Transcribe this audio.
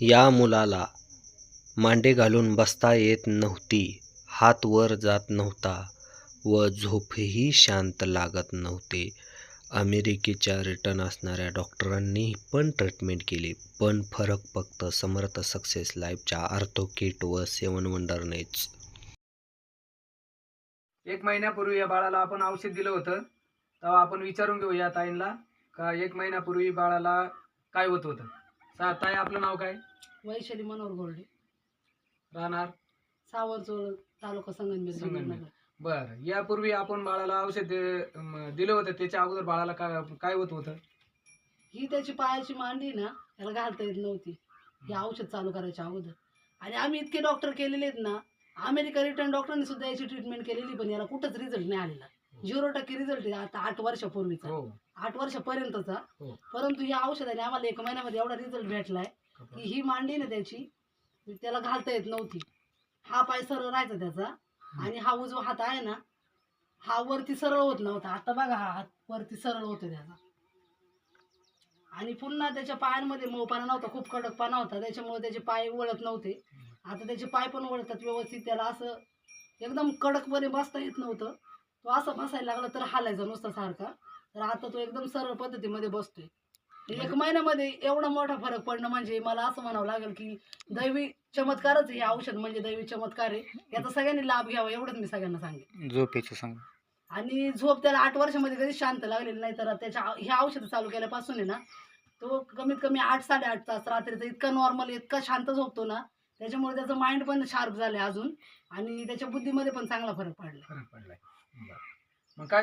या मुलाला मांडे घालून बसता येत नव्हती हात वर जात नव्हता व झोपही शांत लागत नव्हते. अमेरिकेच्या रिटर्न असणाऱ्या डॉक्टरांनी पण ट्रीटमेंट केली पण फरक फक्त समर्थ सक्सेस लाईफच्या आर्थो किट व सेवन वंडरनेच. एक महिन्यापूर्वी या बाळाला आपण औषध दिलं होतं. तेव्हा आपण विचारून घेऊ या ताईंना का एक महिन्यापूर्वी बाळाला काय होत होतं? सा ताई आपलं नाव काय? वैशाली मनोहर गोल्डे राहणार? सावरचोळ तालुका संगमनेर संगमनेर. बर यापूर्वी आपण बाळाला औषध म, दिलं होतं त्याच्या अगोदर बाळाला काय काय होत होतं? ही त्याची पायाची मांडी ना त्याला घालता येत नव्हती. हे औषध चालू करायच्या अगोदर. आणि आम्ही इतके डॉक्टर केलेले आहेत ना अमेरिका रिटर्न डॉक्टरांनी सुद्धा याची ट्रीटमेंट केलेली पण याला कुठंच रिझल्ट नाही आलेला. झिरो टक्के रिझल्ट आहे. आता आठ वर्षापूर्वीचा. हो. आठ वर्षापर्यंतचा. हो. परंतु या औषधाने आम्हाला एक महिन्यामध्ये एवढा रिझल्ट भेटलाय की ही मांडी ना त्याची त्याला घालता येत नव्हती. हा पाय सरळ राहायचा त्याचा आणि हा उजवा हात आहे ना हा वरती सरळ होत नव्हता. आता बघा हा हात वरती सरळ होतो त्याचा. आणि पुन्हा त्याच्या पायांमध्ये मऊपणा नव्हता खूप कडकपणा होता. त्याच्यामुळे त्याचे पाय वळत नव्हते. आता त्याचे पाय पण वळतात व्यवस्थित. त्याला असं एकदम कडकपणे बसता येत नव्हतं. तो असं बसायला लागला तर हालायचा नुसता सारखा. तर आता तो एकदम सरळ पद्धतीमध्ये बसतोय. एक महिन्यामध्ये एवढा मोठा फरक पडणं म्हणजे मला असं म्हणावं लागेल की दैवी चमत्कारच हे औषध म्हणजे दैवी चमत्कार आहे. याचा सगळ्यांनी लाभ घ्यावा एवढंच मी सगळ्यांना सांगेन. झोपेचं सांग. आणि झोप त्याला आठ वर्षामध्ये कधी शांत लागलेली नाही तर त्याच्या हे औषध चालू केल्यापासून आहे ना तो कमीत कमी आठ साडेआठ तास रात्रीचा इतका नॉर्मल इतका शांत झोपतो ना त्याच्यामुळे त्याचं माइंड पण शार्प झालं अजून. आणि त्याच्या बुद्धीमध्ये पण चांगला फरक पडला फरक पडलाय. बरं.